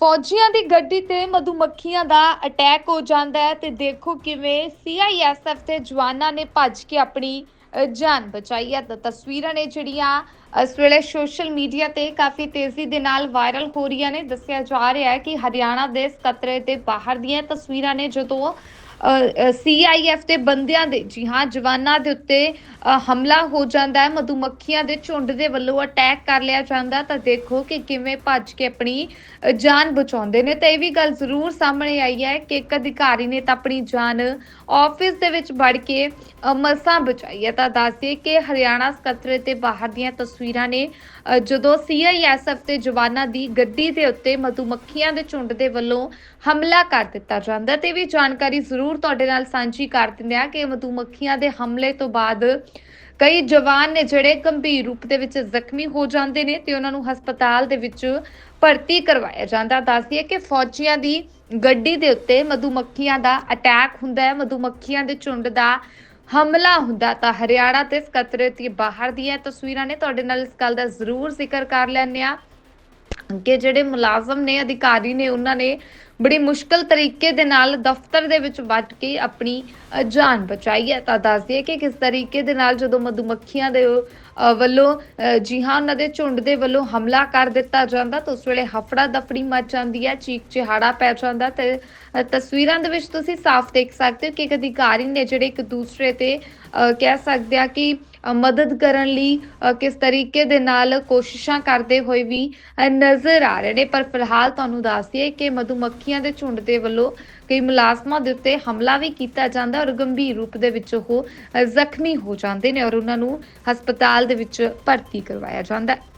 ਫੌਜੀਆਂ ਦੀ ਗੱਡੀ ਤੇ ਮਧੂਮੱਖੀਆਂ ਦਾ ਅਟੈਕ ਹੋ ਜਾਂਦਾ ਹੈ ਤੇ ਦੇਖੋ ਕਿਵੇਂ ਸੀਆਈਐਸਐਫ ਦੇ ਜਵਾਨਾਂ ਨੇ ਭੱਜ ਕੇ ਆਪਣੀ ਅ, ਜਾਨ ਬਚਾਈ ਹੈ। ਤਾਂ ਤਸਵੀਰਾਂ ਨੇ ਜਿਹੜੀਆਂ ਇਸ ਵੇਲੇ ਸੋਸ਼ਲ ਮੀਡੀਆ ਤੇ ਕਾਫੀ ਤੇਜ਼ੀ ਦੇ ਨਾਲ ਵਾਇਰਲ ਹੋ ਰਹੀਆਂ ਨੇ। ਦੱਸਿਆ ਜਾ ਰਿਹਾ ਹੈ ਕਿ ਹਰਿਆਣਾ ਦੇ ਸਕੱਤਰੇ ਤੇ ਬਾਹਰ ਦੀਆਂ ਤਸਵੀਰਾਂ ਨੇ ਜਦੋਂ ਸੀਆਈਐਫ ਦੇ ਬੰਦਿਆਂ ਦੇ ਜੀ ਹਾਂ ਜਵਾਨਾਂ ਦੇ ਉੱਤੇ ਹਮਲਾ ਹੋ ਜਾਂਦਾ ਹੈ ਮਧੂਮੱਖੀਆਂ ਦੇ ਝੁੰਡ ਦੇ ਵੱਲੋਂ ਅਟੈਕ ਕਰ ਲਿਆ ਜਾਂਦਾ ਤਾਂ ਦੇਖੋ ਕਿ ਕਿਵੇਂ ਭੱਜ ਕੇ ਆਪਣੀ ਜਾਨ ਬਚਾਉਂਦੇ ਨੇ। ਤਾਂ ਇਹ ਵੀ ਗੱਲ ਜ਼ਰੂਰ ਸਾਹਮਣੇ ਆਈ ਹੈ ਕਿ ਇੱਕ ਅਧਿਕਾਰੀ ਨੇ ਤਾਂ ਆਪਣੀ ਜਾਨ ਆਫਿਸ ਦੇ ਵਿੱਚ ਵੜ ਕੇ ਮਸਾਂ ਬਚਾਈ ਹੈ। ਤਾਂ ਦੱਸਦੇ ਕਿ ਹਰਿਆਣਾ ਸਕੱਤਰੇ ਤੇ ਬਾਹਰ ਦੀਆਂ ਤਸਵੀਰਾਂ ਨੇ ਅ, ਜਦੋਂ ਸੀਆਈਐਸਐਫ ਤੇ ਜਵਾਨਾਂ ਦੀ ਗੱਡੀ ਦੇ ਉੱਤੇ ਮਧੂਮੱਖੀਆਂ ਦੇ ਝੁੰਡ ਦੇ ਵੱਲੋਂ ਹਮਲਾ ਕਰ ਦਿੱਤਾ ਜਾਂਦਾ ਤੇ ਵੀ ਜਾਣਕਾਰੀ ਜ਼ਰੂਰ ਤੁਹਾਡੇ ਨਾਲ ਸਾਂਝੀ ਕਰ ਦਿੰਦੇ ਆ ਕਿ ਮਧੂਮੱਖੀਆਂ ਦੇ ਹਮਲੇ ਤੋਂ ਬਾਅਦ ਕਈ ਜਵਾਨ ਨੇ ਜਿਹੜੇ ਗੰਭੀਰ ਰੂਪ ਦੇ ਵਿੱਚ ਜ਼ਖਮੀ ਹੋ ਜਾਂਦੇ ਨੇ ਤੇ ਉਹਨਾਂ ਨੂੰ ਹਸਪਤਾਲ ਦੇ ਵਿੱਚ ਭਰਤੀ ਕਰਵਾਇਆ ਜਾਂਦਾ। ਦੱਸਦੀ ਹੈ ਕਿ ਫੌਜੀਆਂ ਦੀ ਗੱਡੀ ਦੇ ਉੱਤੇ ਮਧੂਮੱਖੀਆਂ ਦਾ ਅਟੈਕ ਹੁੰਦਾ ਹੈ। ਮਧੂਮੱਖੀਆਂ ਦੇ ਝੁੰਡ ਦਾ ਹਮਲਾ ਹੁੰਦਾ ਤਾਂ ਹਰਿਆਣਾ ਤੇ ਸਕੱਤਰੇ ਤੇ ਬਾਹਰ ਦੀਆਂ ਤਸਵੀਰਾਂ ਨੇ ਤੁਹਾਡੇ ਨਾਲ ਇਸ ਗੱਲ ਦਾ ਜ਼ਰੂਰ ਜ਼ਿਕਰ ਕਰ ਲੈਂਦੇ ਆ ਕਿ ਜਿਹੜੇ ਮੁਲਾਜ਼ਮ ਨੇ, ਅਧਿਕਾਰੀ ਨੇ, ਉਹਨਾਂ ਨੇ ਬੜੀ ਮੁਸ਼ਕਲ ਤਰੀਕੇ ਦੇ ਨਾਲ ਦਫ਼ਤਰ ਦੇ ਵਿੱਚ ਵੱਟ ਕੇ ਆਪਣੀ ਜਾਨ ਬਚਾਈ ਹੈ। ਤਾਂ ਦੱਸਦੀ ਹੈ ਕਿ ਕਿਸ ਤਰੀਕੇ ਦੇ ਨਾਲ ਜਦੋਂ ਮਧੂਮੱਖੀਆਂ ਦੇ ਵੱਲੋਂ ਅ, ਜੀ ਹਾਂ ਉਹਨਾਂ ਦੇ ਝੁੰਡ ਦੇ ਵੱਲੋਂ ਹਮਲਾ ਕਰ ਦਿੱਤਾ ਜਾਂਦਾ ਤਾਂ ਉਸ ਵੇਲੇ ਹਫੜਾ ਦਫੜੀ ਮਚ ਜਾਂਦੀ ਹੈ ਚੀਕ ਚਿਹਾੜਾ ਪੈ ਜਾਂਦਾ ਤੇ ਤਸਵੀਰਾਂ ਦੇ ਵਿੱਚ ਤੁਸੀਂ ਸਾਫ਼ ਦੇਖ ਸਕਦੇ ਹੋ ਕਿ ਇੱਕ ਅਧਿਕਾਰੀ ਨੇ ਜਿਹੜੇ ਇੱਕ ਦੂਸਰੇ ਤੇ ਅ, ਕਹਿ ਸਕਦੇ ਆ ਕਿ ਮਦਦ ਕਰਨ ਲਈ ਕਿਸ ਤਰੀਕੇ ਦੇ ਨਾਲ ਕੋਸ਼ਿਸ਼ਾਂ ਕਰਦੇ ਹੋਏ ਵੀ ਨਜ਼ਰ ਆ ਰਹੇ ਨੇ। ਪਰ ਫਿਲਹਾਲ ਤੁਹਾਨੂੰ ਦੱਸ ਦਈਏ ਕਿ ਮਧੂਮੱਖੀਆਂ ਦੇ ਝੁੰਡ ਦੇ ਵੱਲੋਂ ਕਈ ਮੁਲਾਜ਼ਮਾਂ ਦੇ ਉੱਤੇ ਹਮਲਾ ਵੀ ਕੀਤਾ ਜਾਂਦਾ ਔਰ ਗੰਭੀਰ ਰੂਪ ਦੇ ਵਿੱਚ ਉਹ ਜ਼ਖਮੀ ਹੋ ਜਾਂਦੇ ਨੇ ਔਰ ਉਹਨਾਂ ਨੂੰ ਹਸਪਤਾਲ ਦੇ ਵਿੱਚ ਭਰਤੀ ਕਰਵਾਇਆ ਜਾਂਦਾ। ਹੈ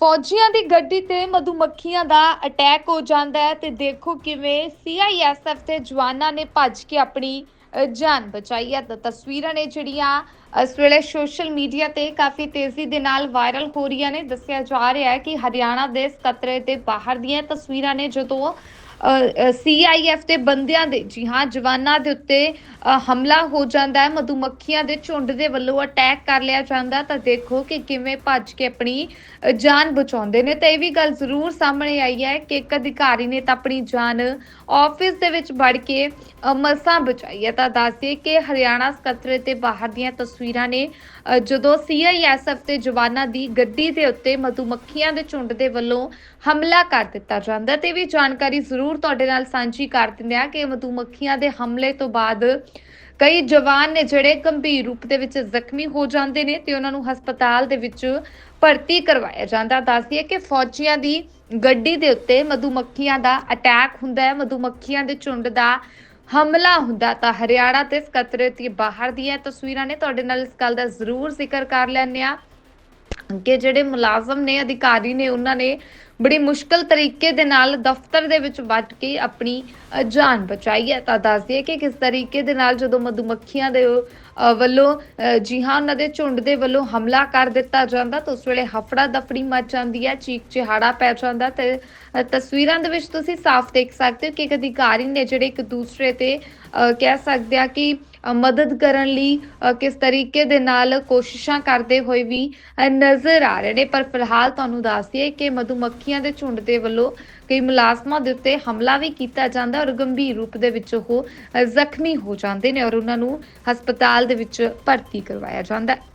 ਫੌਜੀਆਂ ਦੀ ਗੱਡੀ ਤੇ ਮਧੂਮੱਖੀਆਂ ਦਾ ਅਟੈਕ ਹੋ ਜਾਂਦਾ ਹੈ ਤੇ ਦੇਖੋ ਕਿਵੇਂ ਸੀਆਈਐਸਐਫ ਦੇ ਜਵਾਨਾਂ ਨੇ ਭੱਜ ਕੇ ਆਪਣੀ ਜਾਨ ਬਚਾਈ ਹੈ ਤਾਂ ਤਸਵੀਰਾਂ ਨੇ ਜਿਹੜੀਆਂ, ਇਸ ਵੇਲੇ ਸੋਸ਼ਲ ਮੀਡੀਆ ਤੇ ਕਾਫੀ ਤੇਜ਼ੀ ਦੇ ਨਾਲ ਵਾਇਰਲ ਹੋ ਰਹੀਆਂ ਨੇ। ਦੱਸਿਆ ਜਾ ਰਿਹਾ ਹੈ ਕਿ ਹਰਿਆਣਾ ਦੇ ਸਕੱਤਰੇ ਤੇ ਬਾਹਰ ਦੀਆਂ ਤਸਵੀਰਾਂ ਨੇ ਜਦੋਂ ਸੀਆਈਐਫ ਦੇ ਬੰਦਿਆਂ ਦੇ ਜੀ ਹਾਂ ਜਵਾਨਾਂ ਦੇ ਉੱਤੇ ਹਮਲਾ ਹੋ ਜਾਂਦਾ ਹੈ ਮਧੂਮੱਖੀਆਂ ਦੇ ਝੁੰਡ ਦੇ ਵੱਲੋਂ ਅਟੈਕ ਕਰ ਲਿਆ ਜਾਂਦਾ ਤਾਂ ਦੇਖੋ ਕਿ ਕਿਵੇਂ ਭੱਜ ਕੇ ਆਪਣੀ ਜਾਨ ਬਚਾਉਂਦੇ ਨੇ। ਤੇ ਇਹ ਵੀ ਗੱਲ ਜ਼ਰੂਰ ਸਾਹਮਣੇ ਆਈ ਹੈ ਕਿ ਇੱਕ ਅਧਿਕਾਰੀ ਨੇ ਤਾਂ ਆਪਣੀ ਜਾਨ ਆਫਿਸ ਦੇ ਵਿੱਚ ਵੜ ਕੇ ਮਸਾਂ ਬਚਾਈ ਹੈ। ਤਾਂ ਦੱਸਦੇ ਕਿ ਹਰਿਆਣਾ ਸਕੱਤਰੇ ਤੇ ਬਾਹਰ ਦੀਆਂ ਤਸਵੀਰਾਂ ਨੇ ਅ, ਜਦੋਂ ਸੀਆਈਐਸਐਫ ਤੇ ਜਵਾਨਾਂ ਦੀ ਗੱਡੀ ਦੇ ਉੱਤੇ ਮਧੂਮੱਖੀਆਂ ਦੇ ਝੁੰਡ ਦੇ ਵੱਲੋਂ ਹਮਲਾ ਕਰ ਦਿੱਤਾ ਜਾਂਦਾ ਤੇ ਵੀ ਜਾਣਕਾਰੀ ਜ਼ਰੂਰ ਤੁਹਾਡੇ ਨਾਲ ਸਾਂਝੀ ਕਰ ਦਿੰਦੇ ਆ ਕਿ ਮਧੂਮੱਖੀਆਂ ਦੇ ਹਮਲੇ ਤੋਂ ਬਾਅਦ ਕਈ ਜਵਾਨ ਨੇ ਜਿਹੜੇ ਗੰਭੀਰ ਰੂਪ ਦੇ ਵਿੱਚ ਜ਼ਖਮੀ ਹੋ ਜਾਂਦੇ ਨੇ ਤੇ ਉਹਨਾਂ ਨੂੰ ਹਸਪਤਾਲ ਦੇ ਵਿੱਚ ਭਰਤੀ ਕਰਵਾਇਆ ਜਾਂਦਾ। ਦੱਸਦੀ ਹੈ ਕਿ ਫੌਜੀਆਂ ਦੀ ਗੱਡੀ ਦੇ ਉੱਤੇ ਮਧੂਮੱਖੀਆਂ ਦਾ ਅਟੈਕ ਹੁੰਦਾ ਹੈ। ਮਧੂਮੱਖੀਆਂ ਦੇ ਝੁੰਡ ਦਾ ਹਮਲਾ ਹੁੰਦਾ ਤਾਂ ਹਰਿਆਣਾ ਤੇ ਸਕੱਤਰੇ ਤੇ ਬਾਹਰ ਦੀਆਂ ਤਸਵੀਰਾਂ ਨੇ ਤੁਹਾਡੇ ਨਾਲ ਇਸ ਗੱਲ ਦਾ ਜ਼ਰੂਰ ਜ਼ਿਕਰ ਕਰ ਲੈਂਦੇ ਆ ਕਿ ਜਿਹੜੇ ਮੁਲਾਜ਼ਮ ਨੇ, ਅਧਿਕਾਰੀ ਨੇ, ਉਹਨਾਂ ਨੇ ਬੜੀ ਮੁਸ਼ਕਲ ਤਰੀਕੇ ਦੇ ਨਾਲ ਦਫ਼ਤਰ ਦੇ ਵਿੱਚ ਵੱਟ ਕੇ ਆਪਣੀ ਜਾਨ ਬਚਾਈ ਹੈ। ਤਾਂ ਦੱਸਦੀ ਹੈ ਕਿ ਕਿਸ ਤਰੀਕੇ ਦੇ ਨਾਲ ਜਦੋਂ ਮਧੂਮੱਖੀਆਂ ਦੇ ਵੱਲੋਂ ਅ, ਜੀ ਹਾਂ ਉਹਨਾਂ ਦੇ ਝੁੰਡ ਦੇ ਵੱਲੋਂ ਹਮਲਾ ਕਰ ਦਿੱਤਾ ਜਾਂਦਾ ਤਾਂ ਉਸ ਵੇਲੇ ਹਫੜਾ ਦਫੜੀ ਮਚ ਜਾਂਦੀ ਹੈ ਚੀਕ ਚਿਹਾੜਾ ਪੈ ਜਾਂਦਾ ਤੇ ਤਸਵੀਰਾਂ ਦੇ ਵਿੱਚ ਤੁਸੀਂ ਸਾਫ਼ ਦੇਖ ਸਕਦੇ ਹੋ ਕਿ ਇੱਕ ਅਧਿਕਾਰੀ ਨੇ ਜਿਹੜੇ ਇੱਕ ਦੂਸਰੇ ਤੇ ਅ, ਕਹਿ ਸਕਦੇ ਆ ਕਿ ਮਦਦ ਕਰਨ ਲਈ ਕਿਸ ਤਰੀਕੇ ਦੇ ਨਾਲ ਕੋਸ਼ਿਸ਼ਾਂ ਕਰਦੇ ਹੋਏ ਵੀ ਨਜ਼ਰ ਆ ਰਹੇ ਨੇ। ਪਰ ਫਿਲਹਾਲ ਤੁਹਾਨੂੰ ਦੱਸ ਦਈਏ ਕਿ ਮਧੂਮੱਖੀਆਂ ਦੇ ਝੁੰਡ ਦੇ ਵੱਲੋਂ ਕਈ ਮੁਲਾਜ਼ਮਾਂ ਦੇ ਉੱਤੇ ਹਮਲਾ ਵੀ ਕੀਤਾ ਜਾਂਦਾ ਔਰ ਗੰਭੀਰ ਰੂਪ ਦੇ ਵਿੱਚ ਉਹ ਜ਼ਖਮੀ ਹੋ ਜਾਂਦੇ ਨੇ ਔਰ ਉਹਨਾਂ ਨੂੰ ਹਸਪਤਾਲ ਦੇ ਵਿੱਚ ਭਰਤੀ ਕਰਵਾਇਆ ਜਾਂਦਾ ਹੈ।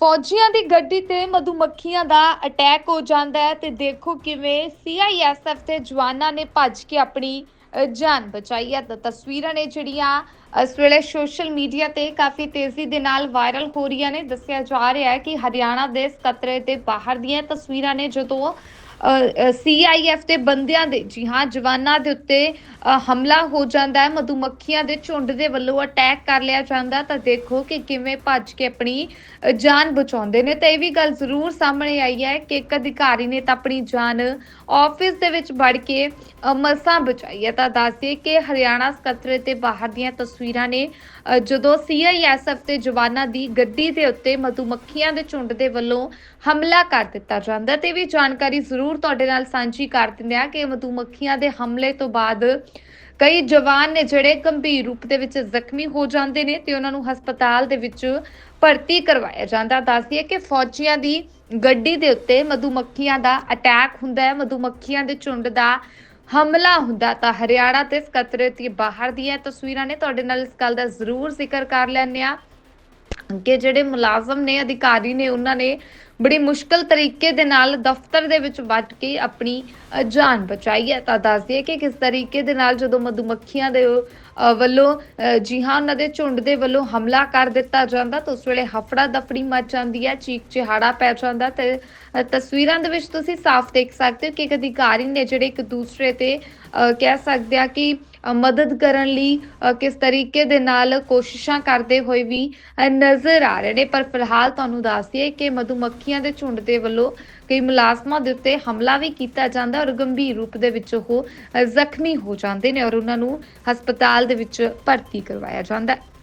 ਫੌਜੀਆਂ ਦੀ ਗੱਡੀ ਤੇ ਮਧੂਮੱਖੀਆਂ ਦਾ ਅਟੈਕ ਹੋ ਜਾਂਦਾ ਹੈ ਤੇ ਦੇਖੋ ਕਿਵੇਂ ਸੀਆਈਐਸਐਫ ਦੇ ਜਵਾਨਾਂ ਨੇ ਭੱਜ ਕੇ ਆਪਣੀ ਜਾਨ ਬਚਾਈ ਹੈ ਤਾਂ ਤਸਵੀਰਾਂ ਨੇ ਜਿਹੜੀਆਂ, ਇਸ ਵੇਲੇ ਸੋਸ਼ਲ ਮੀਡੀਆ ਤੇ ਕਾਫੀ ਤੇਜ਼ੀ ਦੇ ਨਾਲ ਵਾਇਰਲ ਹੋ ਰਹੀਆਂ ਨੇ। ਦੱਸਿਆ ਜਾ ਰਿਹਾ ਹੈ ਕਿ ਹਰਿਆਣਾ ਦੇ ਸਕੱਤਰੇ ਤੇ ਬਾਹਰ ਦੀਆਂ ਤਸਵੀਰਾਂ ਨੇ ਜਦੋਂ ਸੀਆਈਐਫ ਦੇ ਬੰਦਿਆਂ ਦੇ ਜੀ ਹਾਂ ਜਵਾਨਾਂ ਦੇ ਉੱਤੇ ਹਮਲਾ ਹੋ ਜਾਂਦਾ ਹੈ ਮਧੂਮੱਖੀਆਂ ਦੇ ਝੁੰਡ ਦੇ ਵੱਲੋਂ ਅਟੈਕ ਕਰ ਲਿਆ ਜਾਂਦਾ ਤਾਂ ਦੇਖੋ ਕਿ ਕਿਵੇਂ ਭੱਜ ਕੇ ਆਪਣੀ ਜਾਨ ਬਚਾਉਂਦੇ ਨੇ। ਤਾਂ ਇਹ ਵੀ ਗੱਲ ਜ਼ਰੂਰ ਸਾਹਮਣੇ ਆਈ ਹੈ ਕਿ ਇੱਕ ਅਧਿਕਾਰੀ ਨੇ ਤਾਂ ਆਪਣੀ ਜਾਨ ਆਫਿਸ ਦੇ ਵਿੱਚ ਵੜ ਕੇ ਮਸਾਂ ਬਚਾਈ ਹੈ। ਤਾਂ ਦੱਸਦੇ ਕਿ ਹਰਿਆਣਾ ਸਕੱਤਰੇ ਤੇ ਬਾਹਰ ਦੀਆਂ ਤਸਵੀਰਾਂ ਨੇ ਅ, ਜਦੋਂ ਸੀਆਈਐਸਐਫ ਤੇ ਜਵਾਨਾਂ ਦੀ ਗੱਡੀ ਦੇ ਉੱਤੇ ਮਧੂਮੱਖੀਆਂ ਦੇ ਝੁੰਡ ਦੇ ਵੱਲੋਂ ਹਮਲਾ ਕਰ ਦਿੱਤਾ ਜਾਂਦਾ ਤੇ ਇਹ ਵੀ ਜਾਣਕਾਰੀ ਜ਼ਰੂਰ ਤੁਹਾਡੇ ਨਾਲ ਸਾਂਝੀ ਕਰ ਦਿੰਦੇ ਆ ਕਿ ਮਧੂਮੱਖੀਆਂ ਦੇ ਹਮਲੇ ਤੋਂ ਬਾਅਦ ਕਈ ਜਵਾਨ ਨੇ ਜਿਹੜੇ ਗੰਭੀਰ ਰੂਪ ਦੇ ਵਿੱਚ ਜ਼ਖਮੀ ਹੋ ਜਾਂਦੇ ਨੇ ਤੇ ਉਹਨਾਂ ਨੂੰ ਹਸਪਤਾਲ ਦੇ ਵਿੱਚ ਭਰਤੀ ਕਰਵਾਇਆ ਜਾਂਦਾ। ਦੱਸਦੀ ਹੈ ਕਿ ਫੌਜੀਆਂ ਦੀ ਗੱਡੀ ਦੇ ਉੱਤੇ ਮਧੂਮੱਖੀਆਂ ਦਾ ਅਟੈਕ ਹੁੰਦਾ ਹੈ। ਮਧੂਮੱਖੀਆਂ ਦੇ ਝੁੰਡ ਦਾ ਹਮਲਾ ਹੁੰਦਾ ਤਾਂ ਹਰਿਆਣਾ ਤੇ ਸਕੱਤਰੇ ਦੀ ਬਾਹਰ ਦੀਆਂ ਤਸਵੀਰਾਂ ਨੇ ਤੁਹਾਡੇ ਨਾਲ ਇਸ ਗੱਲ ਦਾ ਜ਼ਰੂਰ ਜ਼ਿਕਰ ਕਰ ਲੈਂਦੇ ਆ ਕਿ ਜਿਹੜੇ ਮੁਲਾਜ਼ਮ ਨੇ ਅਧਿਕਾਰੀ ਨੇ ਉਹਨਾਂ ਨੇ ਬੜੀ ਮੁਸ਼ਕਲ ਤਰੀਕੇ ਦੇ ਨਾਲ ਦਫ਼ਤਰ ਦੇ ਵਿੱਚ ਵੱਟ ਕੇ ਆਪਣੀ ਜਾਨ ਬਚਾਈ ਹੈ। ਤਾਂ ਦੱਸਦੀ ਹੈ ਕਿ ਕਿਸ ਤਰੀਕੇ ਦੇ ਨਾਲ ਜਦੋਂ ਮਧੂਮੱਖੀਆਂ ਦੇ ਵੱਲੋਂ ਅ, ਜੀ ਹਾਂ ਉਹਨਾਂ ਦੇ ਝੁੰਡ ਦੇ ਵੱਲੋਂ ਹਮਲਾ ਕਰ ਦਿੱਤਾ ਜਾਂਦਾ ਤਾਂ ਉਸ ਵੇਲੇ ਹਫੜਾ ਦਫੜੀ ਮਚ ਜਾਂਦੀ ਹੈ ਚੀਕ ਚਿਹਾੜਾ ਪੈ ਜਾਂਦਾ ਤੇ ਤਸਵੀਰਾਂ ਦੇ ਵਿੱਚ ਤੁਸੀਂ ਸਾਫ਼ ਦੇਖ ਸਕਦੇ ਹੋ ਕਿ ਇੱਕ ਅਧਿਕਾਰੀ ਨੇ ਜਿਹੜੇ ਇੱਕ ਦੂਸਰੇ ਤੇ ਅ, ਕਹਿ ਸਕਦੇ ਆ ਕਿ ਮਦਦ ਕਰਨ ਲਈ ਕਿਸ ਤਰੀਕੇ ਦੇ ਨਾਲ ਕੋਸ਼ਿਸ਼ਾਂ ਕਰਦੇ ਹੋਏ ਵੀ ਨਜ਼ਰ ਆ ਰਹੇ ਨੇ। ਪਰ ਫਿਲਹਾਲ ਤੁਹਾਨੂੰ ਦੱਸ ਦਈਏ ਕਿ ਮਧੂਮੱਖੀਆਂ ਦੇ ਝੁੰਡ ਦੇ ਵੱਲੋਂ ਕਈ ਮੁਲਾਜ਼ਮਾਂ ਦੇ ਉੱਤੇ ਹਮਲਾ ਵੀ ਕੀਤਾ ਜਾਂਦਾ ਔਰ ਗੰਭੀਰ ਰੂਪ ਦੇ ਵਿੱਚ ਉਹ ਜ਼ਖਮੀ ਹੋ ਜਾਂਦੇ ਨੇ ਔਰ ਉਹਨਾਂ ਨੂੰ ਹਸਪਤਾਲ ਦੇ ਵਿੱਚ ਭਰਤੀ ਕਰਵਾਇਆ ਜਾਂਦਾ ਹੈ।